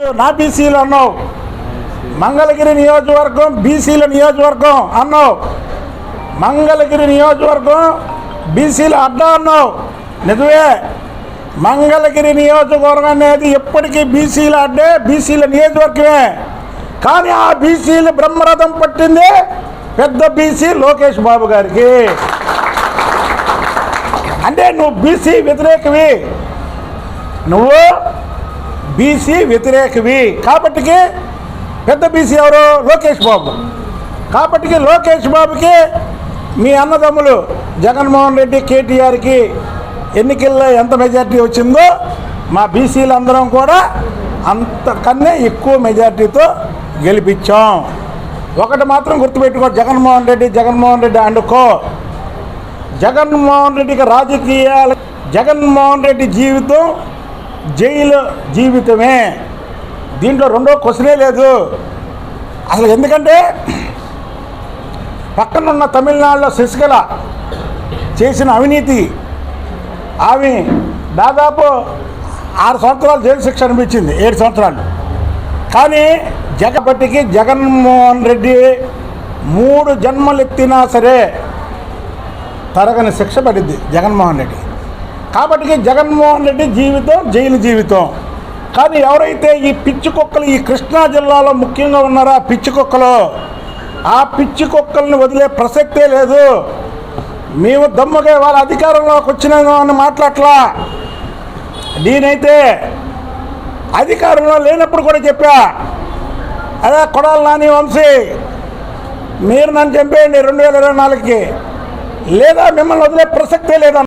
నా బీసీలు అన్నావు. మంగళగిరి నియోజకవర్గం బీసీల నియోజకవర్గం అన్నావు. మంగళగిరి నియోజకవర్గం బీసీల అడ్డా అన్నావు. నిజమే. మంగళగిరి నియోజకవర్గం అనేది ఎప్పటికీ బీసీల అడ్డే బీసీల నియోజకవర్గమే. కానీ ఆ బీసీలు బ్రహ్మరథం పట్టింది పెద్ద బీసీ లోకేష్ బాబు గారికి. అంటే నువ్వు బీసీ వ్యతిరేకవి. నువ్వు బీసీ వ్యతిరేకవి. కాబట్టికి పెద్ద బీసీ ఎవరు? లోకేష్ బాబు. కాబట్టికి లోకేష్ బాబుకి మీ అన్నదమ్ములు జగన్మోహన్ రెడ్డి కేటీఆర్కి ఎన్నికల్లో ఎంత మెజార్టీ వచ్చిందో మా బీసీలందరం కూడా అంతకన్నా ఎక్కువ మెజార్టీతో గెలిపించాం. ఒకటి మాత్రం గుర్తుపెట్టుకో జగన్మోహన్ రెడ్డి జగన్మోహన్ రెడ్డి అండుకో జగన్మోహన్ రెడ్డికి రాజకీయాల జగన్మోహన్ రెడ్డి జీవితం జైలు జీవితమే. దీంట్లో రెండో క్వశ్చనే లేదు. అసలు ఎందుకంటే పక్కనున్న తమిళనాడులో శశికళ చేసిన అవినీతి ఆమె దాదాపు ఆరు సంవత్సరాలు జైలు శిక్ష అనిపించింది ఏడు సంవత్సరాలు. కానీ జగపట్టికి జగన్మోహన్ రెడ్డి మూడు జన్మలెత్తినా సరే తరగని శిక్ష పడింది జగన్మోహన్ రెడ్డి. కాబట్టి జగన్మోహన్ రెడ్డి జీవితం జైలు జీవితం. కానీ ఎవరైతే ఈ పిచ్చి కుక్కలు ఈ కృష్ణా జిల్లాలో ముఖ్యంగా ఉన్నారో ఆ పిచ్చి కుక్కలు ఆ పిచ్చి కుక్కల్ని వదిలే ప్రసక్తే లేదు. మేము దమ్ముగా వాళ్ళ అధికారంలోకి వచ్చినాము అని మాట్లాడలా నేనైతే అధికారంలో లేనప్పుడు కూడా చెప్పా అదే కొడాలి నాని వంశీ మీరు నన్ను చంపేయండి రెండు వేల ఇరవై నాలుగుకి. లేదా మిమ్మల్ని వదిలే ప్రసక్తే లేదన్న